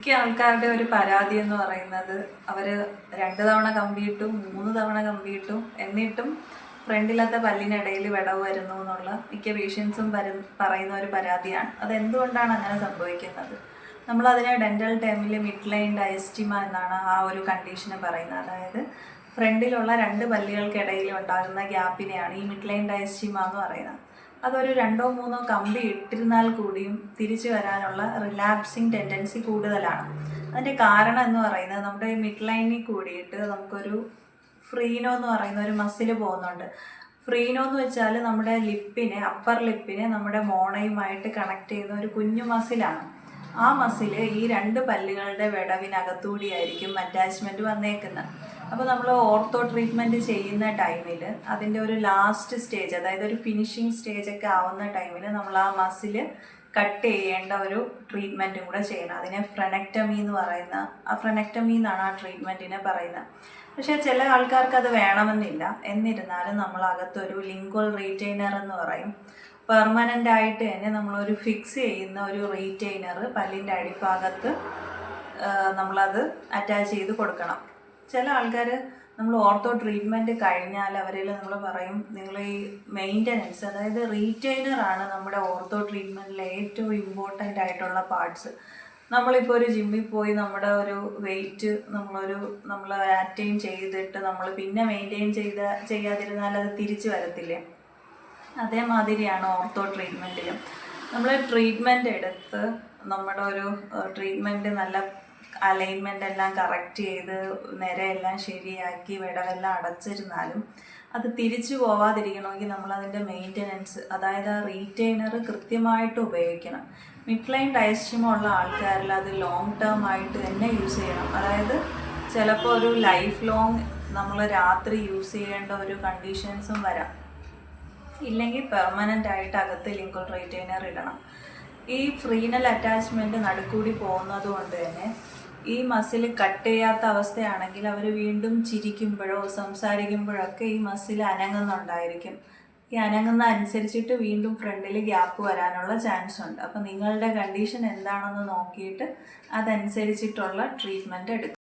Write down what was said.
മിക്ക ആൾക്കാരുടെ ഒരു പരാതി എന്ന് പറയുന്നത് അവർ രണ്ട് തവണ കമ്പിയിട്ടും മൂന്ന് തവണ കമ്പിയിട്ടും എന്നിട്ടും ഫ്രണ്ടിലത്തെ പല്ലിനിടയിൽ വിടവ് വരുന്നു എന്നുള്ള മിക്ക പേഷ്യൻസും പറയുന്ന ഒരു പരാതിയാണ്. അത് എന്തുകൊണ്ടാണ് അങ്ങനെ സംഭവിക്കുന്നത്? നമ്മളതിനെ ഡെന്റൽ ടേമിൽ മിഡ് ലൈൻ ഡയസ്റ്റിമ എന്നാണ് ആ ഒരു കണ്ടീഷനെ പറയുന്നത്. അതായത് ഫ്രണ്ടിലുള്ള രണ്ട് പല്ലുകൾക്കിടയിൽ ഉണ്ടാകുന്ന ഗ്യാപ്പിനെയാണ് ഈ മിഡ് ലൈൻ ഡയസ്റ്റിമ എന്ന് പറയുന്നത്. അതൊരു രണ്ടോ മൂന്നോ കമ്പി ഇട്ടിരുന്നാൽ കൂടിയും തിരിച്ചു വരാനുള്ള റിലാപ്സിങ് ടെൻഡൻസി കൂടുതലാണ്. അതിന്റെ കാരണം എന്ന് പറയുന്നത് നമ്മുടെ മിഡ് ലൈനിൽ കൂടിയിട്ട് നമുക്കൊരു ഫ്രീനോ എന്ന് പറയുന്ന ഒരു മസിൽ പോകുന്നുണ്ട്. ഫ്രീനോ എന്ന് വെച്ചാൽ നമ്മുടെ ലിപ്പിനെ അപ്പർ ലിപ്പിനെ നമ്മുടെ മോണയുമായിട്ട് കണക്ട് ചെയ്യുന്ന ഒരു കുഞ്ഞു മസിലാണ് ആ മസിൽ ഈ രണ്ട് പല്ലുകളുടെ വിടവിനകത്തൂടിയായിരിക്കും അറ്റാച്ച്മെന്റ് വന്നേക്കുന്നത്. അപ്പോൾ നമ്മൾ ഓർത്തോ ട്രീറ്റ്മെന്റ് ചെയ്യുന്ന ടൈമിൽ അതിന്റെ ഒരു ലാസ്റ്റ് സ്റ്റേജ് അതായത് ഒരു ഫിനിഷിങ് സ്റ്റേജ് ഒക്കെ ആവുന്ന ടൈമിൽ നമ്മൾ ആ മസിൽ കട്ട് ചെയ്യേണ്ട ഒരു ട്രീറ്റ്മെന്റും കൂടെ ചെയ്യണം. അതിനെ ഫ്രനക്ടമി എന്ന് പറയുന്ന ആ ഫ്രനക്ടമി എന്നാണ് ആ ട്രീറ്റ്മെന്റിനെ പറയുന്നത്. പക്ഷേ ചില ആൾക്കാർക്ക് അത് വേണമെന്നില്ല. എന്നിരുന്നാലും നമ്മൾ അകത്തൊരു ലിംഗ്വൽ റീറ്റെയിനർ എന്ന് പറയും. പെർമനന്റ് ആയിട്ട് തന്നെ നമ്മളൊരു ഫിക്സ് ചെയ്യുന്ന ഒരു റീറ്റെയിനർ പല്ലിന്റെ അടിഭാഗത്ത് നമ്മളത് അറ്റാച്ച് ചെയ്ത് കൊടുക്കണം. ചില ആൾക്കാർ നമ്മൾ ഓർത്തോ ട്രീറ്റ്മെന്റ് കഴിഞ്ഞാൽ അവരിൽ നമ്മൾ പറയും നിങ്ങൾ ഈ മെയിന്റനൻസ് അതായത് റീറ്റൈനർ ആണ് നമ്മുടെ ഓർത്തോ ട്രീറ്റ്മെന്റിലെ ഏറ്റവും ഇമ്പോർട്ടന്റ് ആയിട്ടുള്ള പാർട്സ് നമ്മളിപ്പോൾ ഒരു ജിമ്മിൽ പോയി നമ്മുടെ ഒരു വെയിറ്റ് നമ്മളൊരു നമ്മൾ അറ്റൈൻ ചെയ്തിട്ട് നമ്മൾ പിന്നെ മെയിന്റെയിൻ ചെയ്ത ചെയ്യാതിരുന്നാൽ അത് തിരിച്ചു വരത്തില്ലേ? അതേമാതിരിയാണ് ഓർത്തോ ട്രീറ്റ്മെന്റിലും നമ്മൾ ട്രീറ്റ്മെന്റ് എടുത്ത് നമ്മുടെ ഒരു ട്രീറ്റ്മെന്റ് നല്ല അലൈൻമെന്റ് എല്ലാം കറക്റ്റ് ചെയ്ത് നിരയെല്ലാം ശരിയാക്കി വിടവെല്ലാം അടച്ചിരുന്നാലും അത് തിരിച്ചു പോവാതിരിക്കണമെങ്കിൽ നമ്മൾ അതിന്റെ മെയിന്റനൻസ് അതായത് ആ റീറ്റെയിനർ കൃത്യമായിട്ട് ഉപയോഗിക്കണം. മിഡ്ലൈൻ ഡയസ്റ്റിമ ഉള്ള ആൾക്കാരിൽ അത് ലോങ് ടേം ആയിട്ട് തന്നെ യൂസ് ചെയ്യണം. അതായത് ചിലപ്പോൾ ഒരു ലൈഫ് ലോങ് നമ്മൾ രാത്രി യൂസ് ചെയ്യേണ്ട ഒരു കണ്ടീഷൻസും വരാം. ഇല്ലെങ്കിൽ പെർമനന്റ് ആയിട്ട് അകത്ത് ലിങ്കോൾ റീറ്റെയിനർ ഇടണം. ഈ ഫ്രീനൽ അറ്റാച്ച്മെന്റ് നടുക്കൂടി പോകുന്നത് കൊണ്ട് തന്നെ ഈ മസിൽ കട്ട് ചെയ്യാത്ത അവസ്ഥയാണെങ്കിൽ അവർ വീണ്ടും ചിരിക്കുമ്പോഴോ സംസാരിക്കുമ്പോഴൊക്കെ ഈ മസിൽ അനങ്ങുന്നുണ്ടായിരിക്കും. ഈ അനങ്ങുന്ന അനുസരിച്ചിട്ട് വീണ്ടും ഫ്രണ്ടിൽ ഗ്യാപ്പ് വരാനുള്ള ചാൻസ് ഉണ്ട്. അപ്പം നിങ്ങളുടെ കണ്ടീഷൻ എന്താണെന്ന് നോക്കിയിട്ട് അതനുസരിച്ചിട്ടുള്ള ട്രീറ്റ്മെന്റ് എടുക്കുക.